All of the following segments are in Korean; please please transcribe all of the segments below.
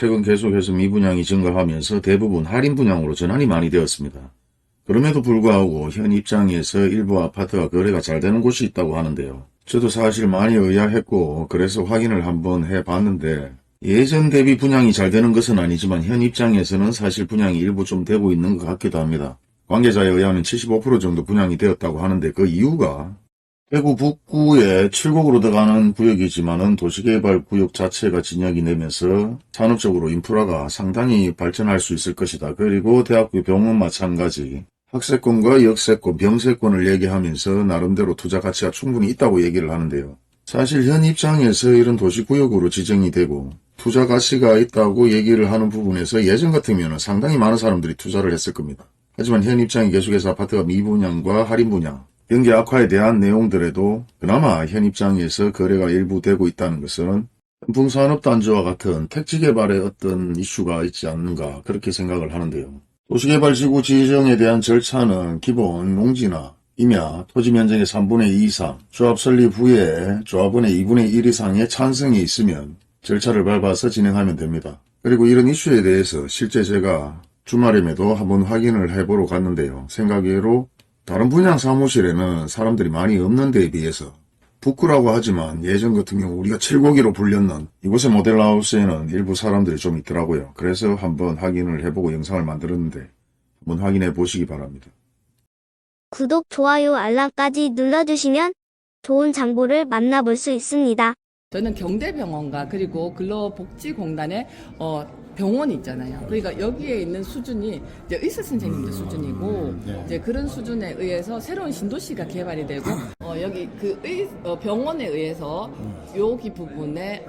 최근 계속해서 미분양이 증가하면서 대부분 할인 분양으로 전환이 많이 되었습니다. 그럼에도 불구하고 현 입장에서 일부 아파트가 거래가 잘 되는 곳이 있다고 하는데요. 저도 사실 많이 의아했고 그래서 확인을 한번 해봤는데 예전 대비 분양이 잘 되는 것은 아니지만 현 입장에서는 사실 분양이 일부 좀 되고 있는 것 같기도 합니다. 관계자에 의하면 75% 정도 분양이 되었다고 하는데 그 이유가 대구 북구에 7곡으로 들어가는 구역이지만은 도시개발 구역 자체가 진역이 내면서 산업적으로 인프라가 상당히 발전할 수 있을 것이다. 그리고 대학교 병원 마찬가지 학세권과 역세권, 병세권을 얘기하면서 나름대로 투자 가치가 충분히 있다고 얘기를 하는데요. 사실 현 입장에서 이런 도시구역으로 지정이 되고 투자 가치가 있다고 얘기를 하는 부분에서 예전 같으면 상당히 많은 사람들이 투자를 했을 겁니다. 하지만 현 입장이 계속해서 아파트가 미분양과 할인 분양, 경기 악화에 대한 내용들에도 그나마 현 입장에서 거래가 일부 되고 있다는 것은 풍산업 단지와 같은 택지 개발의 어떤 이슈가 있지 않는가 그렇게 생각을 하는데요. 도시개발지구 지정에 대한 절차는 기본 농지나 임야, 토지 면적의 3분의 2 이상, 조합 설립 후에 조합원의 2분의 1 이상의 찬성이 있으면 절차를 밟아서 진행하면 됩니다. 그리고 이런 이슈에 대해서 실제 제가 주말임에도 한번 확인을 해보러 갔는데요. 생각외로 다른 분양 사무실에는 사람들이 많이 없는 데에 비해서 북구라고 하지만 예전 같은 경우 우리가 칠곡이로 불렸는 이곳의 모델하우스에는 일부 사람들이 좀 있더라고요. 그래서 한번 확인을 해보고 영상을 만들었는데 한번 확인해 보시기 바랍니다. 구독, 좋아요, 알람까지 눌러주시면 좋은 정보를 만나볼 수 있습니다. 저는 경대병원과 그리고 근로복지공단의 어, 병원이 있잖아요. 그러니까 여기에 있는 수준이 이제 의사 선생님들 수준이고 이제 그런 수준에 의해서 새로운 신도시가 개발이 되고 어, 여기 그 의, 어, 병원에 의해서 여기 부분에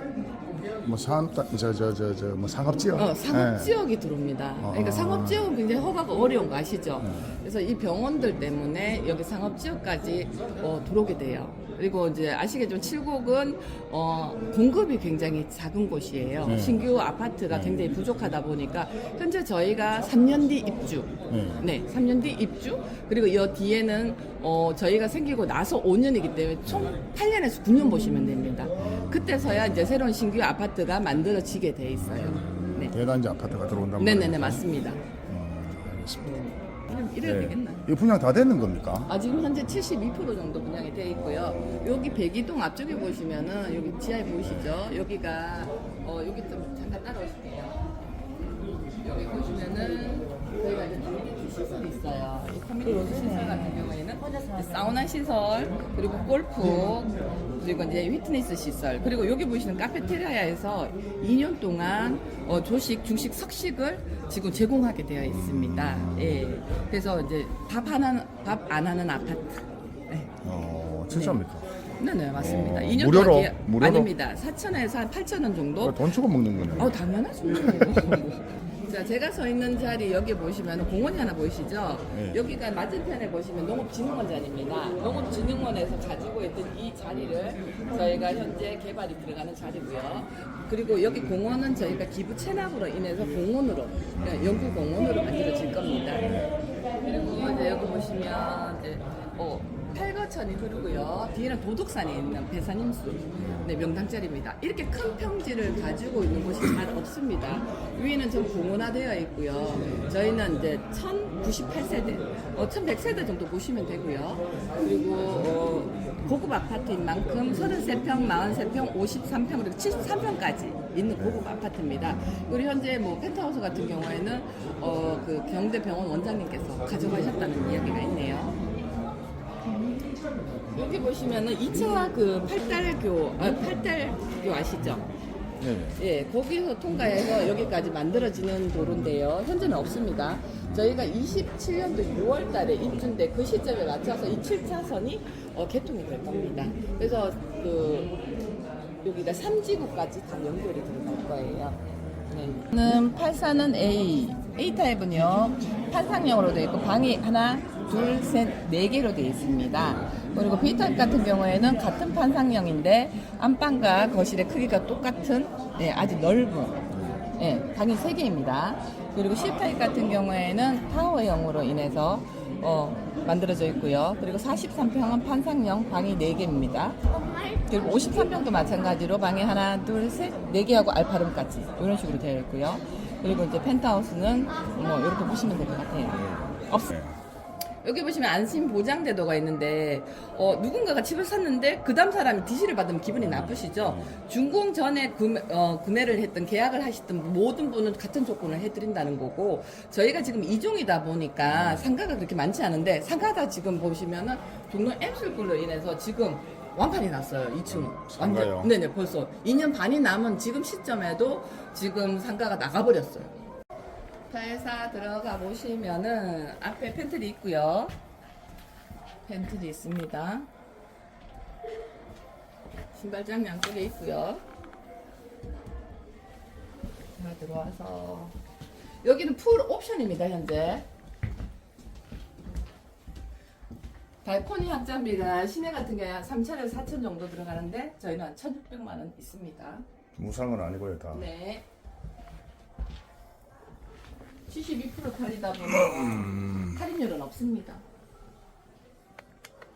뭐 사업 저저 저저뭐 상업 지역 어, 예. 상업 지역이 들어옵니다. 그러니까 아. 상업 지역은 굉장히 허가가 어려운 거 아시죠? 그래서 이 병원들 때문에 여기 상업 지역까지 어, 들어오게 돼요. 그리고 이제 아시겠지만 칠곡은 어, 공급이 굉장히 작은 곳이에요. 네. 신규 아파트가 굉장히 부족하다 보니까 현재 저희가 3년 뒤 입주, 네. 네, 3년 뒤 입주 그리고 이 뒤에는 어, 저희가 생기고 나서 5년이기 때문에 총 8년에서 9년 보시면 됩니다. 그때서야 이제 새로운 신규 아파트가 만들어지게 돼 있어요. 네. 대단지 아파트가 들어온단 네네네 말이죠. 맞습니다. 음, 알겠습니다. 그럼 이래야 네. 되겠나? 이 분양 다 됐는 겁니까? 아 지금 현재 72% 정도 분양이 돼 있고요. 여기 백이동 앞쪽에 보시면은 여기 지하에 보이시죠? 여기가 어 여기 좀 잠깐 따라오실게요. 여기 보시면은 저희가 이제 커뮤니티 시설이 있어요. 이 커뮤니티 시설 같은 경우에는 사우나 시설 그리고 골프 그리고 이제 휘트니스 시설 그리고 여기 보시는 카페테리아에서 2년 동안 어, 조식, 중식, 석식을 지금 제공하게 되어 있습니다. 예. 그래서 이제 밥 하나 밥 안 하는 아파트. 네. 어, 진짜입니까? 네네 맞습니다. 어, 2년 무료로? 동안 계약- 무료로? 아닙니다. 4천에서 한 8천 원 정도. 그러니까 돈 주고 먹는 거네. 어 당연하죠. 자 제가 서 있는 자리 여기 보시면 공원이 하나 보이시죠? 네. 여기가 맞은편에 보시면 농업진흥원 자리입니다. 농업진흥원에서 가지고 있던 이 자리를 저희가 현재 개발이 들어가는 자리고요. 그리고 여기 공원은 저희가 기부 체납으로 인해서 공원으로 그러니까 연구 공원으로 만들어질 겁니다. 그리고 이제 여기 보시면 이제 어, 팔거천이 흐르고요. 뒤에는 도둑산에 있는 배산임수. 네, 명당짜리입니다. 이렇게 큰 평지를 가지고 있는 곳이 잘 없습니다. 위에는 전부 공원화되어 있고요. 저희는 이제 1098세대, 어, 1100세대 정도 보시면 되고요. 그리고 어, 고급 아파트인 만큼 33평, 43평, 53평, 그리고 73평까지 있는 고급 아파트입니다. 그리고 현재 뭐 펜트하우스 같은 경우에는 어, 그 경대병원 원장님께서 가져가셨다는 이야기가 있네요. 여기 보시면은 2차 그 팔달교, 아, 팔달교 아시죠? 네. 예, 거기서 통과해서 여기까지 만들어지는 도로인데요. 현재는 없습니다. 저희가 27년도 6월 달에 입주인데 그 시점에 맞춰서 이 7차선이 어, 개통이 될 겁니다. 그래서 그 여기가 3지구까지 다 연결이 들어갈 거예요. 네. 는 84는 A, A 타입은요 판상형으로 되어 있고 방이 하나, 둘, 셋, 네 개로 되어 있습니다. 그리고 B 타입 같은 경우에는 같은 판상형인데 안방과 거실의 크기가 똑같은 네, 아주 넓은 네, 방이 세 개입니다. 그리고 C 타입 같은 경우에는 타워형으로 인해서 어, 만들어져 있고요. 그리고 43평은 판상형 방이 4개입니다. 그리고 53평도 마찬가지로 방이 하나, 둘, 셋, 4개하고 알파룸까지 이런 식으로 되어 있고요. 그리고 이제 펜트하우스는 뭐 이렇게 보시면 될 것 같아요. 없, 여기 보시면 안심 보장 제도가 있는데 어, 누군가가 집을 샀는데 그 다음 사람이 DC를 받으면 기분이 나쁘시죠. 준공 전에 구매, 어, 구매를 했던 계약을 하셨던 모든 분은 같은 조건을 해드린다는 거고 저희가 지금 이종이다 보니까 상가가 그렇게 많지 않은데 상가가 지금 보시면은 종로 엠술굴로 인해서 지금 완판이 났어요. 2층. 상가요? 네네 벌써 2년 반이 남은 지금 시점에도 지금 상가가 나가버렸어요. 회사 들어가 보시면은 앞에 팬트리 있고요. 팬트리 있습니다. 신발장 양쪽에 있고요. 자 들어와서 여기는 풀 옵션입니다 현재. 발코니 확장비가 시내 같은 게한 3천에서 4천 정도 들어가는데 저희는 한 1,600만 원 있습니다. 무상은 아니고요 다. 네. 72% 할인이다 보면 할인율은 없습니다.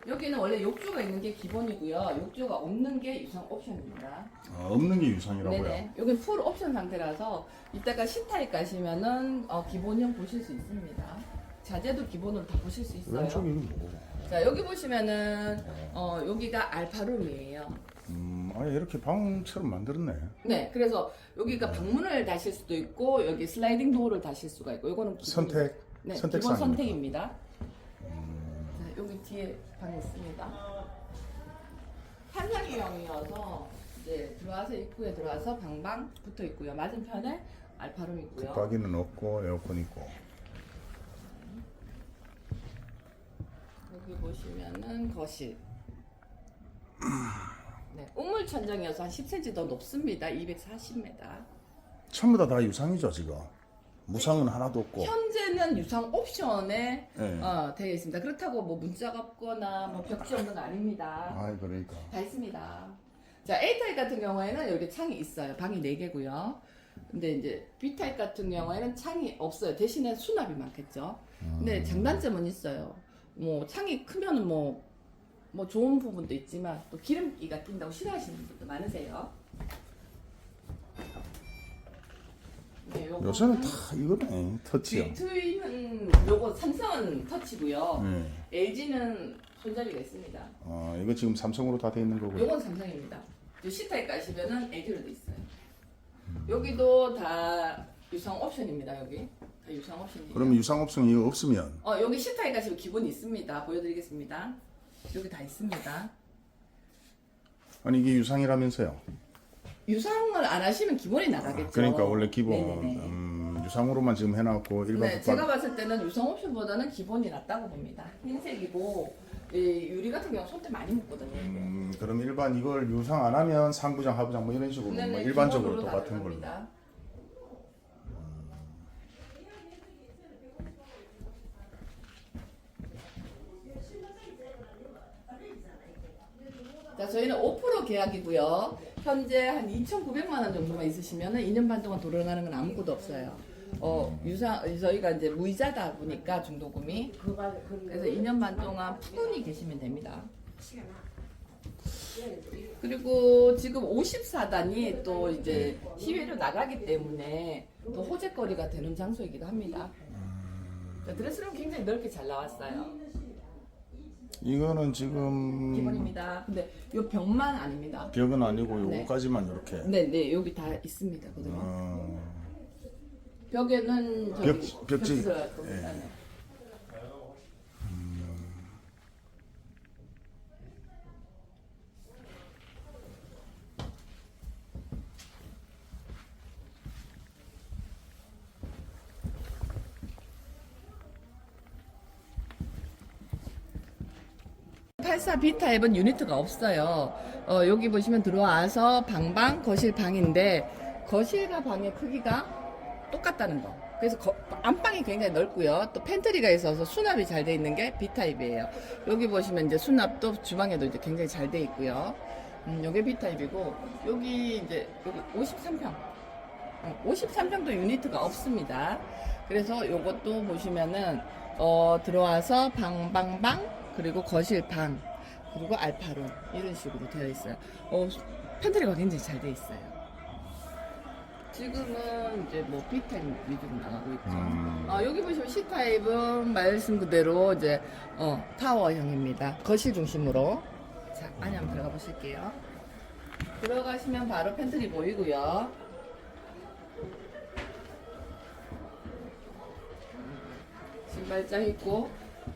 여기는 원래 욕조가 있는 게 기본이고요. 욕조가 없는 게 유상 옵션입니다. 아, 없는 게 유상이라고요. 네네. 여기 풀 옵션 상태라서 이따가 C타입 가시면은 어, 기본형 보실 수 있습니다. 자재도 기본으로 다 보실 수 있어요. 왼쪽이 뭐고? 자 여기 보시면은 어, 여기가 알파룸이에요. 음, 아 이렇게 방처럼 만들었네. 네, 그래서 여기가 방문을 다실 수도 있고 여기 슬라이딩 도어를 다실 수가 있고 이거는 기본, 선택, 네, 선택 기본. 선택입니다. 자, 여기 뒤에 방이 있습니다. 한상이형이어서 이제 들어와서 입구에 들어와서 방방 붙어 있고요. 맞은편에 알파룸 있고요. 붙박이는 없고 에어컨 있고. 여기 보시면은 거실. 네, 우물 천정이어서 한 10cm 더 높습니다. 240m. 전부 다 다 유상이죠 지금. 무상은 하나도 없고. 현재는 유상 옵션에 네. 어, 되어 있습니다. 그렇다고 뭐 문자가 없거나 뭐 벽지 없는 거 아닙니다. 아 그러니까. 다 있습니다. 자, A타입 같은 경우에는 여기 창이 있어요. 방이 4개고요. 근데 이제 B타입 같은 경우에는 창이 없어요. 대신에 수납이 많겠죠. 근데 장단점은 있어요. 뭐 창이 크면은 뭐, 뭐 좋은 부분도 있지만 또 기름기가 낀다고 싫어하시는 분들도 많으세요. 네, 요거는 요새는 다 이거네 터치요. G2는 요거 삼성은 터치고요. 네. LG는 손잡이가 있습니다. 아 이거 지금 삼성으로 다 돼 있는 거고. 요건 삼성입니다. C타입 가시면은 LG로 돼 있어요. 여기도 다 유상 옵션입니다. 여기 다 유상 옵션이에요. 그러면 유상 옵션 이거 없으면 어 여기 C타입 가시면 기본이 있습니다. 보여드리겠습니다. 여기 다 있습니다. 아니 이게 유상이라면서요. 유상을 안 하시면 기본이 나가겠죠. 그러니까 원래 기본 네네네. 음, 유상으로만 지금 해놨고 일반 네, 제가 봤을 때는 유상 옵션보다는 기본이 낫다고 봅니다. 흰색이고 이 유리 같은 경우 손때 많이 묻거든요. 음, 그럼 일반 이걸 유상 안 하면 상부장, 하부장 뭐 이런 식으로 뭐 네네, 일반적으로 기본으로 똑같은 걸로. 가 자, 저희는 5% 계약이고요. 현재 한 2,900만 원 정도만 있으시면은 2년 반 동안 돌아가는 건 아무것도 없어요. 어, 유상 저희가 이제 무이자다 보니까 중도금이 그래서 2년 반 동안 푸근히 계시면 됩니다. 그리고 지금 54단이 또 이제 시외로 나가기 때문에 또 호재거리가 되는 장소이기도 합니다. 자, 드레스룸 굉장히 넓게 잘 나왔어요. 이거는 지금 기본입니다. 근데 이 벽만 아닙니다. 벽은 아니고 네. 요거까지만 이렇게. 네, 네, 여기 다 있습니다. 그대로. 어, 벽에는 저기 벽- 벽지. 들어갈 겁니다. 네. 팔사 B 타입은 유니트가 없어요. 어, 여기 보시면 들어와서 방방 거실 방인데 거실과 방의 크기가 똑같다는 거. 그래서 거- 안방이 굉장히 넓고요. 또 팬트리가 있어서 수납이 잘 돼 있는 게 B 타입이에요. 여기 보시면 이제 수납도 주방에도 이제 굉장히 잘 돼 있고요. 음, 요게 B 타입이고 여기 이제 여기 53평. 어, 53 정도 유니트가 없습니다. 그래서 요것도 보시면은 어, 들어와서 방방방 그리고 거실 방 그리고 알파룸 이런 식으로 되어 있어요. 어, 팬트리가 굉장히 잘 되어 있어요. 지금은 이제 뭐 B템 위주로 나가고 있죠. 음. 어, 여기 보시면 C 타입은 말씀 그대로 이제 어, 타워형입니다. 거실 중심으로. 자, 안에 한번 들어가 보실게요. 들어가시면 바로 팬트리 보이고요. 신발장 있고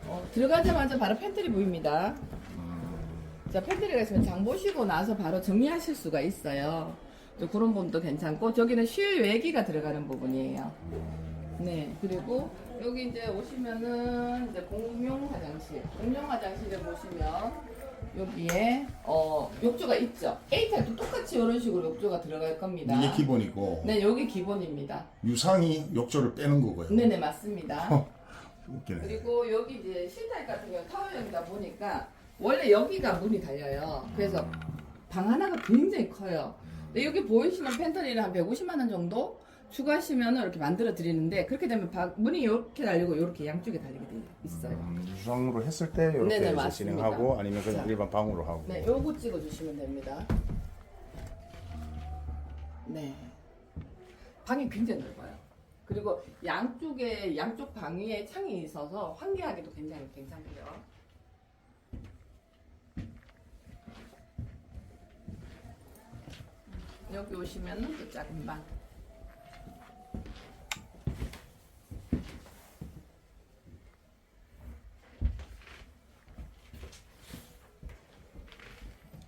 어, 들어가자마자 바로 팬트리 보입니다. 자, 팬트리가 있으면 장 보시고 나서 바로 정리하실 수가 있어요. 또 그런 부분도 괜찮고 저기는 실 외기가 들어가는 부분이에요. 네, 그리고 여기 이제 오시면은 이제 공용 화장실, 공용 화장실에 보시면 여기에 어 욕조가 있죠. 타입도 똑같이 이런 식으로 욕조가 들어갈 겁니다. 이게 기본이고 네, 여기 기본입니다. 유상이 욕조를 빼는 거고요. 네네 맞습니다. 웃기네. 그리고 여기 이제 실타입 같은 경우 타워형이다 보니까 원래 여기가 문이 달려요. 그래서 방 하나가 굉장히 커요. 근데 여기 보이시는 팬트리를 한 150만 원 정도 추가하시면 이렇게 만들어 드리는데 그렇게 되면 방- 문이 이렇게 달리고 이렇게 양쪽에 달리게 돼 있어요. 음, 유상으로 했을 때 이렇게 네네, 이제 맞습니다. 진행하고 아니면 그냥 자. 일반 방으로 하고. 네, 요거 찍어 주시면 됩니다. 네. 방이 굉장히 넓어요. 그리고 양쪽에 양쪽 방 위에 창이 있어서 환기하기도 굉장히 괜찮고요. 여기 오시면은 또 작은 방.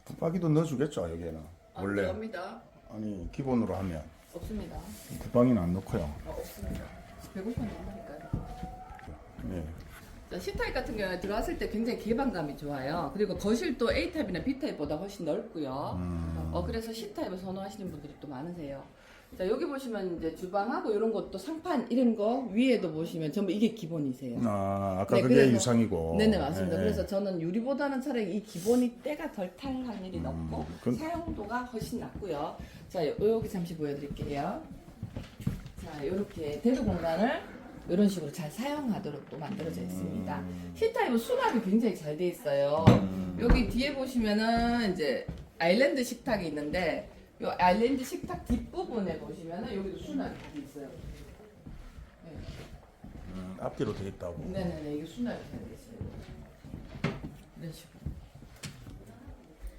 붙박이도 넣어주겠죠 여기에는. 아, 원래 들어갑니다. 아니 기본으로 하면 없습니다. 붙박이는 안 넣고요. 어, 없습니다. 150원 넘으니까요. 예. 자, C타입 같은 경우에 들어왔을 때 굉장히 개방감이 좋아요. 그리고 거실도 A타입이나 B타입보다 훨씬 넓고요. 음. 어, 그래서 C타입을 선호하시는 분들이 또 많으세요. 자, 여기 보시면 이제 주방하고 이런 것도 상판 이런 거 위에도 보시면 전부 이게 기본이세요. 아 아까 네, 그게 그래서- 유상이고. 네네, 맞습니다. 예, 예. 그래서 저는 유리보다는 차라리 이 기본이 때가 덜 탈 확률이 높고 그건- 사용도가 훨씬 낮고요. 자, 요- 여기 잠시 보여드릴게요. 자, 이렇게 대두 공간을 이런 식으로 잘 사용하도록 또 만들어져 있습니다. C타입은 수납이 굉장히 잘 돼 있어요. 여기 뒤에 보시면은 이제 아일랜드 식탁이 있는데 이 아일랜드 식탁 뒷부분에 보시면은 여기도 수납이 다돼 있어요. 네. 음, 앞뒤로 돼 있다고. 네네네 이게 수납이 잘 돼 있어요. 이런 식으로.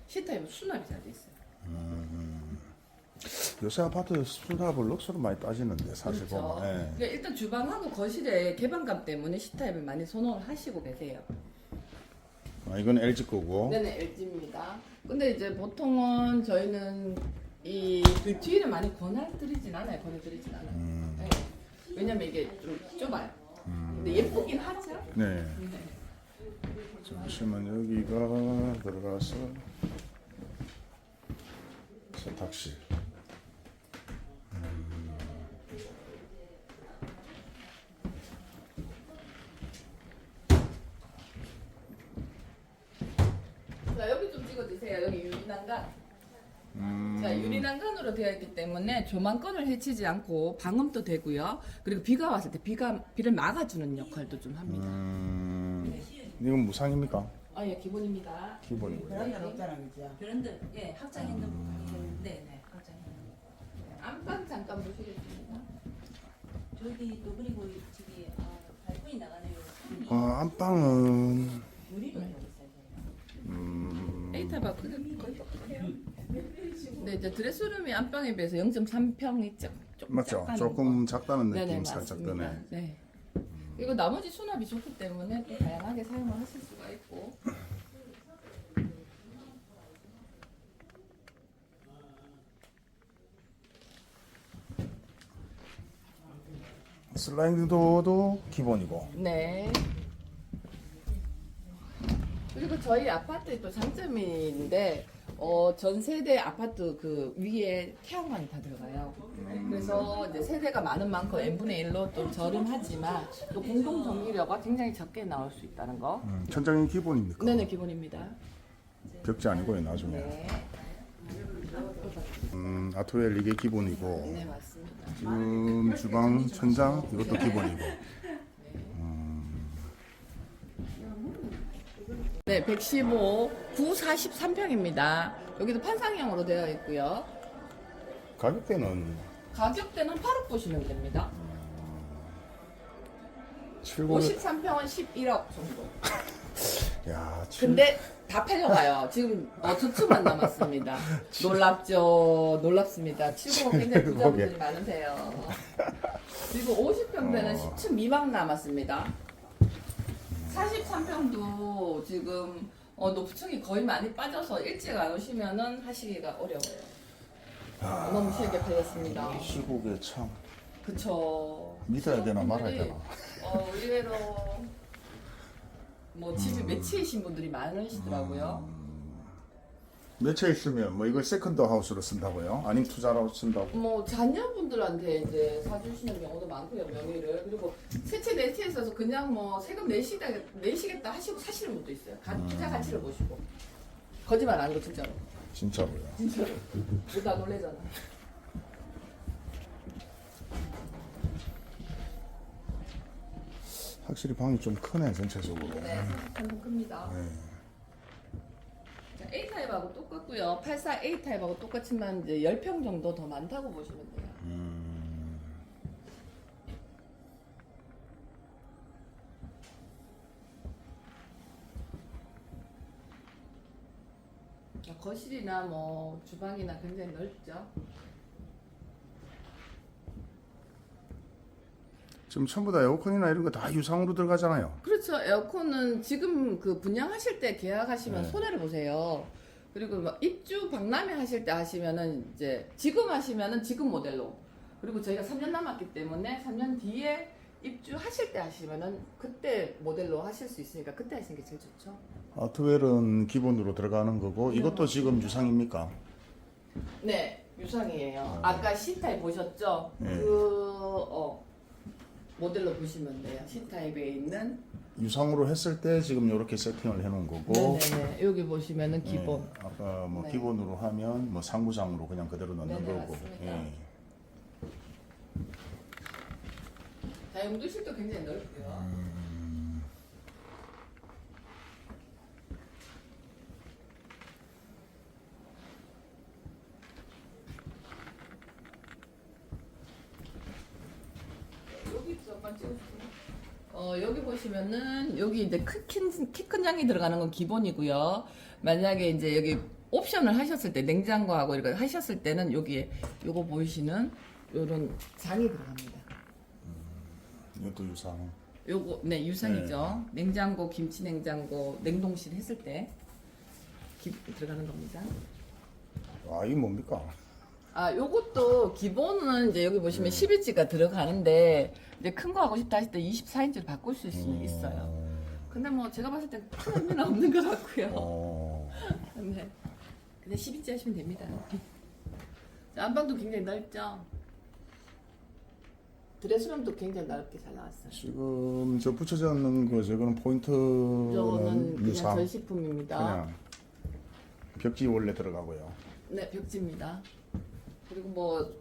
C타입은 수납이 잘 돼 있어요. 요새 아파트 수납을 럭스로 많이 따지는데 사실 그렇죠. 보면. 예. 그러니까 일단 주방하고 거실의 개방감 때문에 C타입을 많이 선호를 하시고 계세요. 아, 이건 LG 거고. 네네 LG입니다. 근데 이제 보통은 저희는 이그 뒤를 많이 권해드리진 않아요. 권해드리진 않아요. 음. 네. 왜냐면 이게 좀 좁아요. 근데 예쁘긴 하죠. 네. 네. 잠시만 여기가 들어가서 세탁실. 자 여기 여기 유리난간. 음. 자 유리난간으로 되어 있기 때문에 조망권을 해치지 않고 방음도 되고요. 그리고 비가 왔을 때 비가 비를 막아주는 역할도 좀 합니다. 음. 이건 무상입니까? 아 예 기본입니다. 기본이고요. 베란다는 없잖아 그죠? 베란다 예 확장 있는 부분이 네네 확장 있는 부분. 안방 잠깐 보시겠습니다. 저기 또 그리고 저기 아, 발코니 나가네요. 어, 안방은. 음. 에이타바 거의 똑같아요. 네 이제 드레스룸이 안방에 비해서 0.3평이 조금 맞죠. 작다는 조금 거. 작다는 느낌 네네 살짝 맞습니다. 드네. 네. 그리고 나머지 수납이 좋기 때문에 또 다양하게 사용을 하실 수가 있고. 슬라이딩 도어도 기본이고. 네. 그리고 저희 아파트의 또 장점인데 어, 전 세대 아파트 그 위에 태양광이 다 들어가요. 그래서 이제 세대가 많은 만큼 n분의 1로 좀 저렴하지만 또 공동 전기료가 굉장히 적게 나올 수 있다는 거. 음, 천장이 기본입니까? 네네 기본입니다. 벽지 아니고요 나중에. 네. 음, 아토엘 이게 기본이고 네 맞습니다. 지금 주방 천장 이것도 기본이고 네, 115, 9, 43평입니다. 여기도 판상형으로 되어 있고요. 가격대는 가격대는 8억 보시면 됩니다. 7 53평은 11억 정도. 야, 7 근데 다 팔려가요. 지금 어, 두 채만 남았습니다. 놀랍죠? 놀랍습니다. 7공은 굉장히 부자분들이 많으세요. 그리고 50평대는 10층 미만 남았습니다. 43평도 지금 어, 높층이 거의 많이 빠져서 일찍 안 오시면은 하시기가 어려워요. 너무 쉽게 팔렸습니다. 시국에 참 그쵸. 믿어야 되나 말아야 되나. 어, 의외로 뭐 집이 매치이신 분들이 많으시더라고요. 몇채 있으면 뭐 이걸 세컨드 하우스로 쓴다고요? 아니면 투자로 쓴다고? 뭐 자녀분들한테 이제 사주시는 경우도 많고요 명의를 그리고 세채 네채 있어서 그냥 뭐 세금 내시다 내시겠다 하시고 사시는 분도 있어요. 가, 투자 가치를 보시고 거짓말 아니고 진짜로 진짜로요. 진짜로 누가 놀래잖아. 확실히 방이 좀 크네 전체적으로. 네, 생각하면 큽니다. A 타입하고 똑같고요. 84 A 타입하고 똑같지만 이제 10평 정도 더 많다고 보시면 돼요. 자, 거실이나 뭐 주방이나 굉장히 넓죠. 지금 전부 다 에어컨이나 이런 거 다 유상으로 들어가잖아요. 그렇죠. 에어컨은 지금 그 분양하실 때 계약하시면 네. 손해를 보세요. 그리고 막 입주 박람회 하실 때 하시면은 이제 지금 하시면은 지금 모델로 그리고 저희가 3년 남았기 때문에 3년 뒤에 입주하실 때 하시면은 그때 모델로 하실 수 있으니까 그때 하시는 게 제일 좋죠. 아 트웰은 기본으로 들어가는 거고 이것도 지금 유상입니까? 네, 유상이에요. 아까 C타입 보셨죠? 네. 그 어, 모델로 보시면 돼요. C타입에 있는 유상으로 했을 때 지금 이렇게 세팅을 해놓은 거고 네네네. 여기 보시면은 기본. 네, 아까 뭐 네. 기본으로 하면 뭐 상부장으로 그냥 그대로 넣는 네네, 거고 맞습니다. 예. 자, 용도실도 굉장히 넓고요. 여기 잠깐 찍어주세요. 어, 여기 보시면은 여기 이제 키큰 장이 들어가는 건 기본이고요. 만약에 이제 여기 옵션을 하셨을 때 냉장고하고 이렇게 하셨을 때는 여기에 요거 보이시는 요런 장이 들어갑니다. 이것도 유상 요거 네 유상이죠. 냉장고, 김치 냉장고, 냉동실 했을 때 기, 들어가는 겁니다. 아 이게 뭡니까? 아 요것도 기본은 이제 여기 보시면 11지가 들어가는데 이제 큰 거 하고 싶다 하실 때 24인치로 바꿀 수 있, 있어요. 근데 뭐 제가 봤을 땐큰 의미는 없는 것 같고요. 어, 네. 근데 12지 하시면 됩니다. 자, 안방도 굉장히 넓죠. 드레스룸도 굉장히 넓게 잘 나왔어요. 지금 저 붙여져 있는 거 저거는 포인트는 저거는 그냥 전시품입니다. 그냥 벽지 원래 들어가고요. 네, 벽지입니다. 그리고 뭐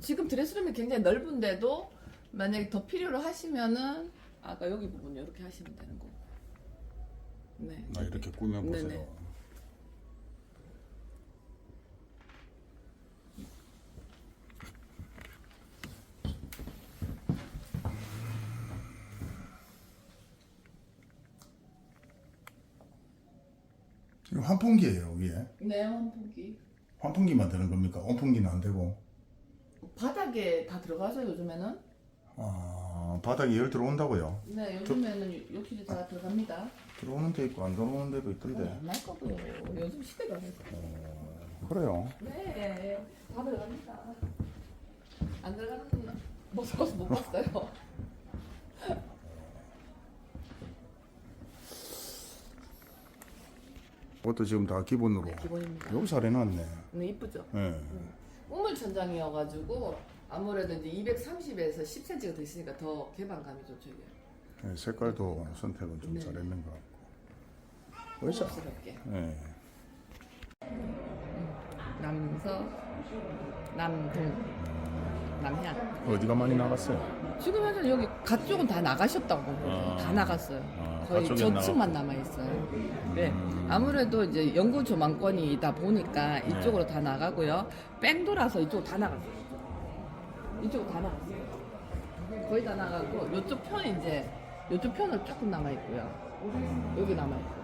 지금 드레스룸이 굉장히 넓은데도 만약에 더 필요로 하시면은 아까 여기 부분 이렇게 하시면 되는 거고. 네. 아 이렇게 꾸며 보세요. 네네. 환풍기예요 위에. 네, 환풍기. 환풍기만 되는 겁니까? 온풍기는 안 되고. 바닥에 다 들어가서 요즘에는 아 바닥에 열 들어온다고요? 네, 요즘에는 욕실이 다 들어갑니다. 들어오는 데 있고 안 들어오는 데도 있던데. 옛날 거고요. 요즘 시대가 그래서. 그래요. 네, 다 들어갑니다. 안 들어가는 모습 못 봤어요. 그것도 지금 다 기본으로. 기본입니다. 여기 잘 해놨네. 네, 이쁘죠? 예. 우물 천장이어가지고 아무래도 이제 230에서 10cm가 더 있으니까 더 개방감이 좋죠 이게. 예, 색깔도 선택은 좀 네. 잘했는 것 같고. 의자. 고급스럽게. 예. 남서 남동, 남향. 어디가 많이 나갔어요? 지금 현재 여기 가쪽은 다 나가셨다고 아. 다 나갔어요. 아, 거의 가쪽엔 저층만 남아 있어요. 네, 아무래도 이제 연구 조망권이다 보니까 이쪽으로 다 나가고요. 뺑 돌아서 이쪽 다 나갔어요. 이쪽 다 나갔어요. 거의 다 나가고 이쪽 편 이제 이쪽 편은 조금 남아 있고요. 여기 남아 있고.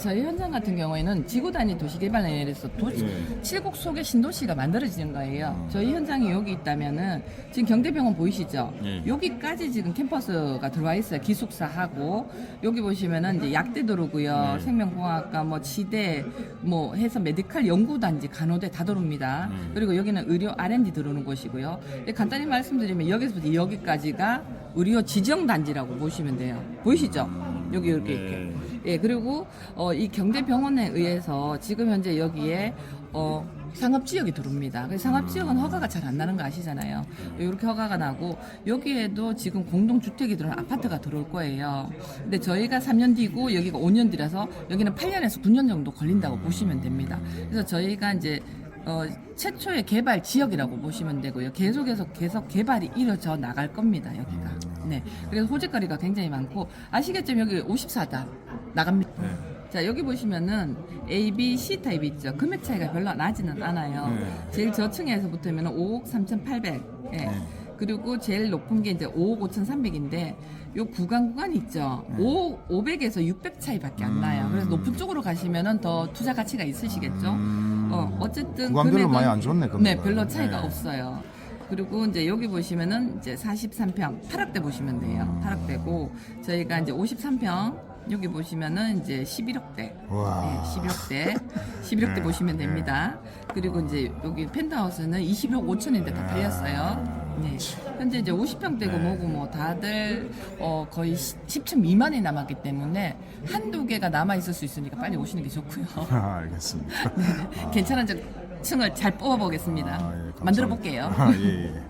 저희 현장 같은 경우에는 지구 단위 도시개발에서 도시, 네. 칠곡 속의 신도시가 만들어지는 거예요. 저희 현장이 여기 있다면은 지금 경대병원 보이시죠? 네. 여기까지 지금 캠퍼스가 들어와 있어요. 기숙사하고 여기 보시면은 이제 약대 들어오고요. 네. 생명공학과 뭐 지대 뭐 해서 메디칼 연구단지 간호대 다 들어옵니다. 음. 그리고 여기는 의료 R&D 들어오는 곳이고요. 네, 간단히 말씀드리면 여기서부터 여기까지가 의료 지정 단지라고 보시면 돼요. 보이시죠? 여기 이렇게 이렇게. 네. 예, 그리고 어, 이 경대병원에 의해서 지금 현재 여기에 어, 상업 지역이 들어옵니다. 그래서 상업 지역은 허가가 잘 안 나는 거 아시잖아요. 이렇게 허가가 나고 여기에도 지금 공동 주택이 들어온 아파트가 들어올 거예요. 근데 저희가 3년 뒤고 여기가 5년 뒤라서 여기는 8년에서 9년 정도 걸린다고 보시면 됩니다. 그래서 저희가 이제 어, 최초의 개발 지역이라고 보시면 되고요. 계속해서 계속 개발이 이루어져 나갈 겁니다. 여기가. 네. 그래서 호재거리가 굉장히 많고 아시겠지만 여기 54단 나갑니다. 자 여기 보시면은 A, B, C 타입 있죠. 금액 차이가 별로 나지는 않아요. 제일 저층에서 붙으면 5억 3,800. 예. 그리고 제일 높은 게 이제 5억 5,300인데 요 구간 구간 있죠. 5억 500에서 600 차이밖에 안 나요. 그래서 높은 쪽으로 가시면은 더 투자 가치가 있으시겠죠. 어 어쨌든 구간별로 금액은- 많이 안 좋네, 네, 금액은. 별로 차이가 네. 없어요. 그리고 이제 여기 보시면은 이제 43평 타락대 보시면 돼요. 타락대고 저희가 이제 53평 여기 보시면은 이제 11억대. 와. 네, 11억대. 11억대 네, 보시면 네. 됩니다. 그리고 이제 여기 펜트하우스는 21억 5천인데 다 팔렸어요. 네. 현재 이제 50평대고 네. 뭐고 뭐 다들 어 거의 10층 미만이 남았기 때문에 한두 개가 남아 있을 수 있으니까 빨리 오시는 게 좋고요. 아, 알겠습니다. 괜찮은 층을 잘 뽑아보겠습니다. 아, 예, 감사합니다. 만들어 볼게요. 아, 예, 예.